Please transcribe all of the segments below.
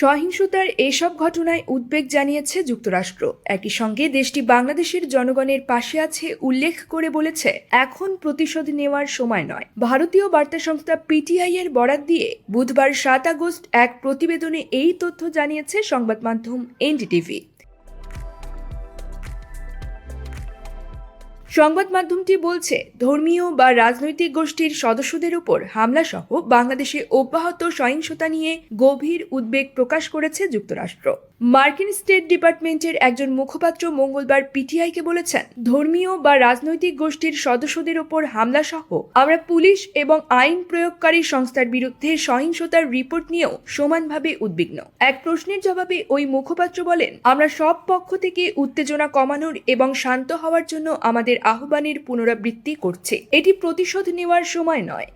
সহিংসতার এসব ঘটনায় উদ্বেগ জানিয়েছে যুক্তরাষ্ট্র। একই সঙ্গে দেশটি বাংলাদেশের জনগণের পাশে আছে উল্লেখ করে বলেছে, এখন প্রতিশোধ নেওয়ার সময় নয়। ভারতীয় বার্তা সংস্থা পিটিআই এর বরাত দিয়ে বুধবার সাত আগস্ট এক প্রতিবেদনে এই তথ্য জানিয়েছে সংবাদ মাধ্যম এনডিটিভি। সংবাদ মাধ্যমটি বলছে, ধর্মীয় বা রাজনৈতিক গোষ্ঠীর সদস্যদের উপর হামলাসহ বাংলাদেশে অব্যাহত সহিংসতা নিয়ে গভীর উদ্বেগ প্রকাশ করেছে যুক্তরাষ্ট্র। মার্কিন স্টেট ডিপার্টমেন্টের একজন মুখপাত্র মঙ্গলবার পিটিআইকে বলেছেন, ধর্মীয় বা রাজনৈতিক গোষ্ঠীর সদস্যদের ওপর হামলা সহ আমরা পুলিশ এবং আইন প্রয়োগকারী সংস্থার বিরুদ্ধে সহিংসতার রিপোর্ট নিয়েও সমানভাবে উদ্বিগ্ন। এক প্রশ্নের জবাবে ওই মুখপাত্র বলেন, আমরা সব পক্ষ থেকে উত্তেজনা কমানোর এবং শান্ত হওয়ার জন্য আমাদের আহ্বানের পুনরাবৃত্তি করছে। এটি প্রতিশোধ নেওয়ার সময় নয়।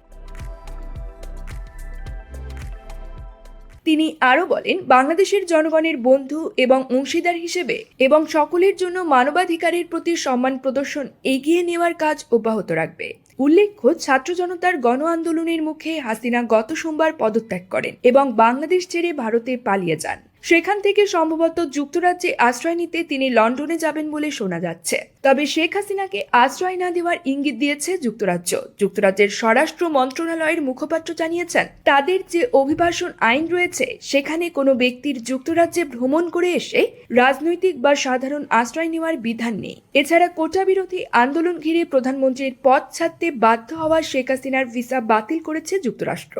তিনি আরও বলেন, বাংলাদেশের জনগণের বন্ধু এবং অংশীদার হিসেবে এবং সকলের জন্য মানবাধিকারের প্রতি সম্মান প্রদর্শন এগিয়ে নেওয়ার কাজ অব্যাহত রাখবে। উল্লেখ্য, ছাত্র জনতার গণ আন্দোলনের মুখে হাসিনা গত সোমবার পদত্যাগ করেন এবং বাংলাদেশ ছেড়ে ভারতে পালিয়ে যান। সেখান থেকে সম্ভবত যুক্তরাজ্যে আশ্রয় নিতে তিনি লন্ডনে যাবেন বলে শোনা যাচ্ছে। তবে শেখ হাসিনাকে আশ্রয় না দেওয়ার ইঙ্গিত দিয়েছে যুক্তরাজ্য। যুক্তরাজ্যের স্বরাষ্ট্র মন্ত্রণালয়ের মুখপাত্র জানিয়েছেন, তাদের যে অভিবাসন আইন রয়েছে, সেখানে কোনো ব্যক্তির যুক্তরাজ্যে ভ্রমণ করে এসে রাজনৈতিক বা সাধারণ আশ্রয় নেওয়ার বিধান নেই। এছাড়া কোটা বিরোধী আন্দোলন ঘিরে প্রধানমন্ত্রীর পদ ছাড়তে বাধ্য হওয়া শেখ হাসিনার ভিসা বাতিল করেছে যুক্তরাষ্ট্র।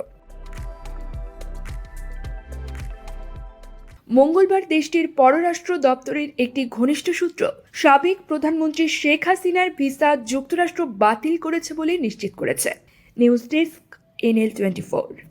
মঙ্গলবার দেশটির পররাষ্ট্র দপ্তরের একটি ঘনিষ্ঠ সূত্র সাবেক প্রধানমন্ত্রী শেখ হাসিনার ভিসা যুক্তরাষ্ট্র বাতিল করেছে বলে নিশ্চিত করেছে। News desk, NL twenty four.